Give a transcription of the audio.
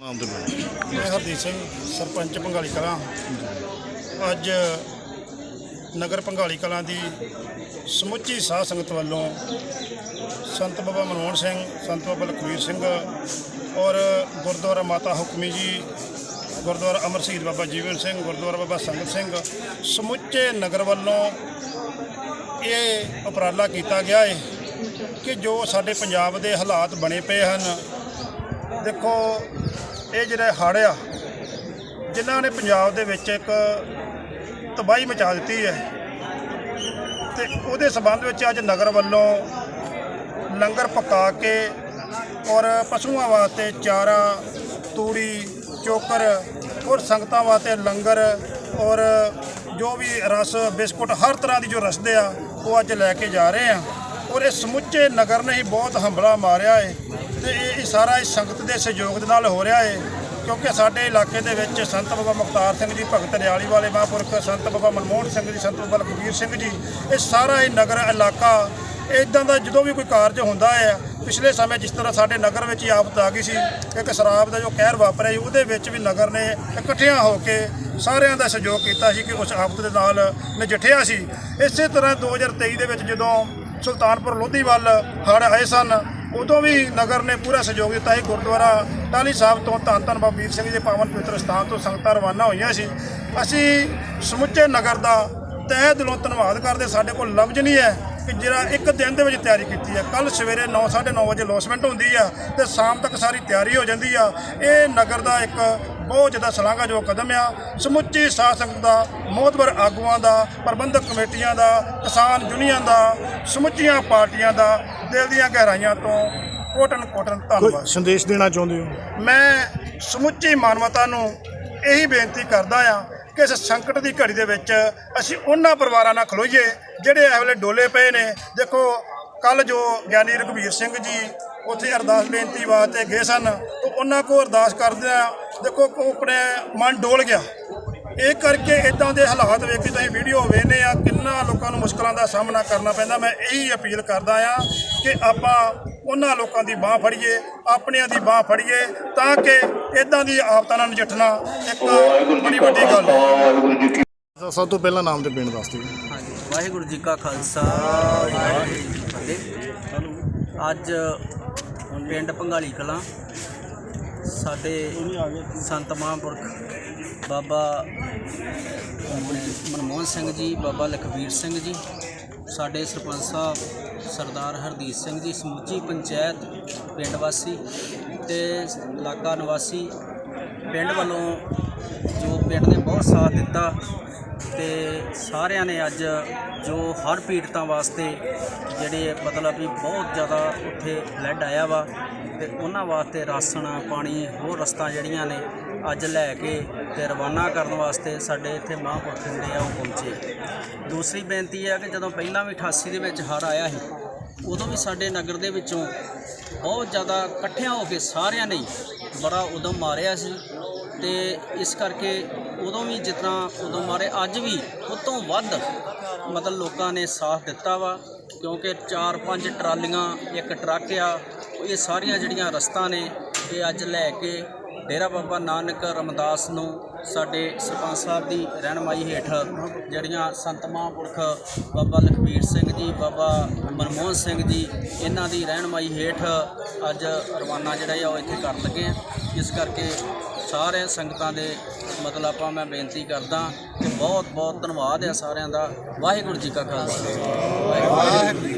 ਨਾਮ ਦੇ ਮੈਂ ਹਰਦੀਪ ਸਿੰਘ, ਸਰਪੰਚ ਪੰਗਾਲੀ ਕਲਾਂ। ਅੱਜ ਨਗਰ ਭੰਗਾਲੀ ਕਲਾਂ ਦੀ ਸਮੁੱਚੀ ਸਾਧ ਸੰਗਤ ਵੱਲੋਂ ਸੰਤ ਬਾਬਾ ਮਨਮੋਹਨ ਸਿੰਘ, ਸੰਤ ਬਾਬਾ ਲਖਵੀਰ ਸਿੰਘ ਔਰ ਗੁਰਦੁਆਰਾ ਮਾਤਾ ਹੁਕਮੀ ਜੀ, ਗੁਰਦੁਆਰਾ ਅਮਰ ਸ਼ਹੀਦ ਬਾਬਾ ਜੀਵਨ ਸਿੰਘ, ਗੁਰਦੁਆਰਾ ਬਾਬਾ ਸੰਗਤ ਸਿੰਘ ਸਮੁੱਚੇ ਨਗਰ ਵੱਲੋਂ ਇਹ ਉਪਰਾਲਾ ਕੀਤਾ ਗਿਆ ਹੈ ਕਿ ਜੋ ਸਾਡੇ ਪੰਜਾਬ ਦੇ ਹਾਲਾਤ ਬਣੇ ਪਏ ਹਨ। ਦੇਖੋ ਇਹ ਜਿਹੜੇ ਹੜ੍ਹ ਆ, ਜਿਨ੍ਹਾਂ ਨੇ ਪੰਜਾਬ ਦੇ ਵਿੱਚ ਇੱਕ ਤਬਾਹੀ ਮਚਾ ਦਿੱਤੀ ਹੈ ਤੇ ਉਹਦੇ ਸਬੰਧ ਵਿੱਚ ਅੱਜ ਨਗਰ ਵੱਲੋਂ ਲੰਗਰ ਪਕਾ ਕੇ ਔਰ ਪਸ਼ੂਆਂ ਵਾਸਤੇ ਚਾਰਾ, ਤੂੜੀ, ਚੋਕਰ ਔਰ ਸੰਗਤਾਂ ਵਾਸਤੇ ਲੰਗਰ ਔਰ ਜੋ ਵੀ ਰਸ, ਬਿਸਕੁਟ ਹਰ ਤਰ੍ਹਾਂ ਦੀ ਜੋ ਰਸਦੇ ਆ, ਉਹ ਅੱਜ ਲੈ ਕੇ ਜਾ ਰਹੇ ਆ। ਔਰ ਇਹ ਸਮੁੱਚੇ ਨਗਰ ਨੇ ਹੀ ਬਹੁਤ ਹੰਬਲਾ ਮਾਰਿਆ ਹੈ ਤੇ ਇਹ ਸਾਰਾ ਇਸ ਸੰਗਤ ਦੇ ਸਹਿਯੋਗ ਦੇ ਨਾਲ ਹੋ ਰਿਹਾ ਹੈ ਕਿਉਂਕਿ ਸਾਡੇ ਇਲਾਕੇ ਦੇ ਵਿੱਚ ਸੰਤ ਬਾਬਾ ਮੁਖਤਾਰ ਸਿੰਘ ਜੀ, ਭਗਤ ਰਿਆਲੀ ਵਾਲੇ ਮਹਾਂਪੁਰਖ ਸੰਤ ਬਾਬਾ ਮਨਮੋਹਨ ਸਿੰਘ ਜੀ, ਸੰਤ ਬਾਬਾ ਲਖਬੀਰ ਸਿੰਘ ਜੀ, ਇਹ ਸਾਰਾ ਇਹ ਨਗਰ ਇਲਾਕਾ ਇਦਾਂ ਦਾ ਜਦੋਂ ਵੀ ਕੋਈ ਕਾਰਜ ਹੁੰਦਾ ਹੈ ਪਿਛਲੇ ਸਮੇਂ ਜਿਸ ਤਰ੍ਹਾਂ ਸਾਡੇ ਨਗਰ ਵਿੱਚ ਹੀ ਆਫਤ ਆ ਗਈ ਸੀ, ਇੱਕ ਸ਼ਰਾਬ ਦਾ ਜੋ ਕਹਿਰ ਵਾਪਰਿਆ ਸੀ, ਉਹਦੇ ਵਿੱਚ ਵੀ ਨਗਰ ਨੇ ਇਕੱਠਿਆਂ ਹੋ ਕੇ ਸਾਰਿਆਂ ਦਾ ਸਹਿਯੋਗ ਕੀਤਾ ਸੀ ਕਿ ਉਸ ਆਫਤ ਦੇ ਨਾਲ ਨਜਿੱਠਿਆ ਸੀ। ਇਸੇ ਤਰ੍ਹਾਂ 2023 ਦੇ ਵਿੱਚ ਜਦੋਂ ਸੁਲਤਾਨਪੁਰ ਲੋਧੀ ਵੱਲ ਹੜ੍ਹ ਆਏ ਸਨ ਉਦੋਂ ਵੀ ਨਗਰ ਨੇ ਪੂਰਾ ਸਹਿਯੋਗ ਦਿੱਤਾ ਸੀ। ਗੁਰਦੁਆਰਾ ਟਾਹਲੀ ਸਾਹਿਬ ਤੋਂ ਧੰਨ ਧੰਨ ਬਾਬਾ ਵੀਰ ਸਿੰਘ ਦੇ ਪਾਵਨ ਪਵਿੱਤਰ ਸਥਾਨ ਤੋਂ ਸੰਗਤਾਂ ਰਵਾਨਾ ਹੋਈਆਂ ਸੀ। ਅਸੀਂ ਸਮੁੱਚੇ ਨਗਰ ਦਾ ਤਹਿ ਦਿਲੋਂ ਧੰਨਵਾਦ ਕਰਦੇ ਸਾਡੇ ਕੋਲ ਲਫ਼ਜ਼ ਨਹੀਂ ਹੈ ਕਿ ਜਿਹੜਾ ਇੱਕ ਦਿਨ ਦੇ ਵਿੱਚ ਤਿਆਰੀ ਕੀਤੀ ਹੈ। ਕੱਲ ਸਵੇਰੇ 9:30 ਵਜੇ ਲੋਸਮੈਂਟ ਹੁੰਦੀ ਆ ਤੇ ਸ਼ਾਮ ਤੱਕ ਸਾਰੀ ਤਿਆਰੀ ਹੋ ਜਾਂਦੀ ਆ। ਇਹ ਨਗਰ ਦਾ ਇੱਕ ਬਹੁਤ ਜ਼ਿਆਦਾ ਸ਼ਲਾਘਾਯੋਗ ਕਦਮ ਆ। ਸਮੁੱਚੀ ਸਾਧ ਸੰਗਤ ਦਾ, ਮੋਹਤਬਰ ਆਗੂਆਂ ਦਾ, ਪ੍ਰਬੰਧਕ ਕਮੇਟੀਆਂ ਦਾ, ਕਿਸਾਨ ਯੂਨੀਅਨ ਦਾ, ਸਮੁੱਚੀਆਂ ਪਾਰਟੀਆਂ ਦਾ ਦਿਲ ਦੀਆਂ ਗਹਿਰਾਈਆਂ ਤੋਂ ਕੋਟਨ ਕੋਟਨ ਧੰਨਵਾਦ। ਕੋਈ ਸੰਦੇਸ਼ ਦੇਣਾ ਚਾਹੁੰਦੇ ਹੋ? ਮੈਂ ਸਮੁੱਚੀ ਮਾਨਵਤਾ ਨੂੰ ਇਹੀ ਬੇਨਤੀ ਕਰਦਾ ਆ ਕਿ ਇਸ ਸੰਕਟ ਦੀ ਘੜੀ ਦੇ ਵਿੱਚ ਅਸੀਂ ਉਹਨਾਂ ਪਰਿਵਾਰਾਂ ਨਾਲ ਖਲੋਈਏ ਜਿਹੜੇ ਇਹ ਵੇਲੇ ਡੋਲੇ ਪਏ ਨੇ। ਦੇਖੋ ਕੱਲ ਜੋ ਗਿਆਨੀ ਰਘਵੀਰ ਸਿੰਘ ਜੀ ਉੱਥੇ ਅਰਦਾਸ ਬੇਨਤੀ ਵਾਸਤੇ ਗਏ ਸਨ ਤਾਂ ਉਹਨਾਂ ਕੋ ਅਰਦਾਸ ਕਰਦੇ ਆ ਦੇਖੋ ਉਹ ਆਪਣੇ ਮਨ ਡੋਲ ਗਿਆ। ਇਹ ਕਰਕੇ ਇਦਾਂ ਦੇ ਹਾਲਾਤ ਵੇਖ ਕੇ ਤੁਸੀਂ ਵੀਡੀਓ ਵੇਖਦੇ ਆ ਕਿੰਨਾ ਲੋਕਾਂ ਨੂੰ ਮੁਸ਼ਕਲਾਂ ਦਾ ਸਾਹਮਣਾ ਕਰਨਾ ਪੈਂਦਾ। ਮੈਂ ਇਹੀ ਅਪੀਲ ਕਰਦਾ ਆ ਕਿ ਆਪਾਂ ਉਹਨਾਂ ਲੋਕਾਂ ਦੀ ਬਾਹ ਫੜੀਏ ਆਪਣਿਆਂ ਦੀ ਬਾਹ ਫੜੀਏ ਤਾਂ ਕਿ ਇਦਾਂ ਦੀ ਆਫਤਾਂ ਨਾਲ ਨਜਿੱਠਣਾ ਇੱਕ ਬੜੀ ਵੱਡੀ ਗੱਲ ਹੈ। ਤਾਂ ਸਭ ਤੋਂ ਪਹਿਲਾਂ ਨਾਮ ਤੇ ਪਿੰਡ ਦੱਸ ਦਿਓ। ਹਾਂਜੀ ਵਾਹਿਗੁਰੂ ਜੀ ਕਾ ਖਾਲਸਾ ਵਾਹਿਗੁਰੂ ਜੀ ਕੀ ਫਤਿਹ। ਅੱਜ ਪਿੰਡ ਭੰਗਾਲੀ ਕਲਾਂ ਸਾਡੇ ਸੰਤ ਮਹਾਂਪੁਰਖ ਬਾਬਾ ਮਨਮੋਹਨ ਸਿੰਘ ਜੀ, ਬਾਬਾ ਲਖਵੀਰ ਸਿੰਘ ਜੀ, ਸਾਡੇ ਸਰਪੰਚ ਸਾਹਿਬ ਸਰਦਾਰ ਹਰਦੀਪ ਸਿੰਘ ਜੀ, ਸਮੁੱਚੀ ਪੰਚਾਇਤ ਪਿੰਡ ਵਾਸੀ ਤੇ ਇਲਾਕਾ ਨਿਵਾਸੀ ਪਿੰਡ ਵੱਲੋਂ ਜੋ ਪਿੰਡ ਨੇ ਬਹੁਤ ਸਾਥ ਦਿੱਤਾ ਤੇ ਸਾਰਿਆਂ ਨੇ ਅੱਜ ਜੋ ਹੜ੍ਹ ਪੀੜਤਾਂ ਵਾਸਤੇ ਜਿਹੜੇ ਮਤਲਬ ਵੀ ਬਹੁਤ ਜ਼ਿਆਦਾ ਉੱਥੇ ਫਲੱਡ ਆਇਆ ਵਾ ਤੇ ਉਹਨਾਂ ਵਾਸਤੇ ਰਾਸ਼ਨ, ਪਾਣੀ ਹੋਰ ਰਸਤਾਂ ਜਿਹੜੀਆਂ ਨੇ ਅੱਜ ਲੈ ਕੇ ਤੇ ਰਵਾਨਾ ਕਰਨ ਵਾਸਤੇ ਸਾਡੇ ਇੱਥੇ ਮਹਾਂਪੁਰਖ ਜਿਹੜੇ ਆ ਉਹ ਪਹੁੰਚੇ। ਦੂਸਰੀ ਬੇਨਤੀ ਹੈ ਕਿ ਜਦੋਂ ਪਹਿਲਾਂ ਵੀ 88 ਦੇ ਵਿੱਚ ਹੜ੍ਹ ਆਇਆ ਸੀ, ਉਦੋਂ ਵੀ ਸਾਡੇ ਨਗਰ ਦੇ ਵਿੱਚੋਂ ਬਹੁਤ ਜ਼ਿਆਦਾ ਇਕੱਠਿਆਂ ਹੋ ਕੇ ਸਾਰਿਆਂ ਨੇ ਬੜਾ ਉਦਮ ਮਾਰਿਆ ਸੀ ਤੇ ਇਸ ਕਰਕੇ ਉਦੋਂ ਵੀ ਜਿਤਨਾ ਉਦੋਂ ਮਾਰੇ, ਅੱਜ ਵੀ ਉਹ ਤੋਂ ਵੱਧ ਮਤਲਬ ਲੋਕਾਂ ਨੇ ਸਾਥ ਦਿੱਤਾ ਵਾ, ਕਿਉਂਕਿ 4-5 ਟਰਾਲੀਆਂ, ਇੱਕ ਟਰੱਕ ਆ, ਇਹ ਸਾਰੀਆਂ ਜਿਹੜੀਆਂ ਰਸਤਾਂ ਨੇ ਇਹ ਅੱਜ ਲੈ ਕੇ ਡੇਰਾ ਬਾਬਾ ਨਾਨਕ ਰਮਦਾਸ ਨੂੰ ਸਾਡੇ ਸਰਪੰਚ ਸਾਹਿਬ ਦੀ ਰਹਿਨਮਾਈ ਹੇਠ ਜਿਹੜੀਆਂ ਸੰਤ ਮਹਾਂਪੁਰਖ ਬਾਬਾ ਲਖਬੀਰ ਸਿੰਘ ਜੀ, ਬਾਬਾ ਮਨਮੋਹਨ ਸਿੰਘ ਜੀ, ਇਹਨਾਂ ਦੀ ਰਹਿਨਮਾਈ ਹੇਠ ਅੱਜ ਰਵਾਨਾ ਜਿਹੜਾ ਆ ਉਹ ਇੱਥੇ ਕਰਨ ਲੱਗੇ ਆ। ਇਸ ਕਰਕੇ ਸਾਰੇ ਸੰਗਤਾਂ ਦੇ ਮਤਲਬ ਆਪਾਂ ਮੈਂ ਬੇਨਤੀ ਕਰਦਾ ਕਿ ਬਹੁਤ ਬਹੁਤ ਧੰਨਵਾਦ ਆ ਸਾਰਿਆਂ ਦਾ। ਵਾਹਿਗੁਰੂ ਜੀ ਕਾ ਖਾਲਸਾ। ਵਾਹਿਗੁਰੂ ਜੀ